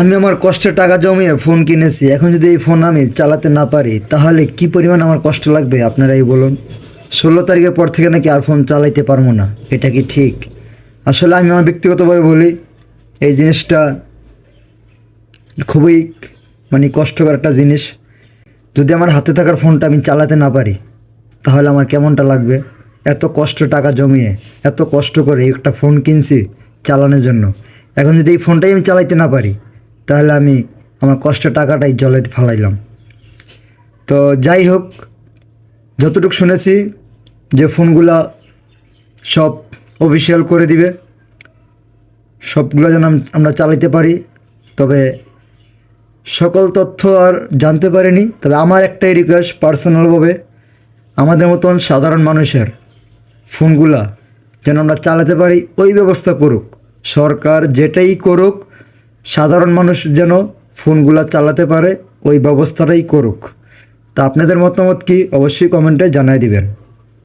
আমি আমার কষ্টের টাকা জমিয়ে ফোন কিনেছি। এখন যদি এই ফোন আমি চালাতে না পারি, তাহলে কি পরিমাণ আমার কষ্ট লাগবে? আপনারাই বলুন। ষোলো তারিখের পর থেকে নাকি আর ফোন চালাইতে পারব না। এটা কি ঠিক? আসলে আমি আমার ব্যক্তিগতভাবে বলি, এই জিনিসটা খুবই মানে কষ্টকর একটা জিনিস। যদি আমার হাতে থাকার ফোনটা আমি চালাতে না পারি, তাহলে আমার কেমনটা লাগবে? এত কষ্ট টাকা জমিয়ে, এত কষ্ট করে একটা ফোন কিনছি চালানোর জন্য। এখন যদি এই ফোনটাই আমি চালাইতে না পারি তাহলে আমি আমার কষ্টের টাকাটাই জলে ফালাইলাম। তো যাই হোক, যতটুকু শুনেছি যে ফোনগুলা সব অফিসিয়াল করে দিবে, সবগুলো যেন আমরা চালাইতে পারি। তবে সকল তথ্য আর জানতে পারিনি, তবে আমার একটাই রিকোয়েস্ট পার্সোনালভাবে আমাদের মতন সাধারণ মানুষের ফোনগুলা যেন আমরা চালাতে পারি, ওই ব্যবস্থা করুক। সরকার যেটাই করুক সাধারণ মানুষ যেন ফোনগুলো চালাতে পারে, ওই ব্যবস্থাটাই করুক। তা আপনাদের মতামত কি? অবশ্যই কমেন্টে জানাই দিবেন।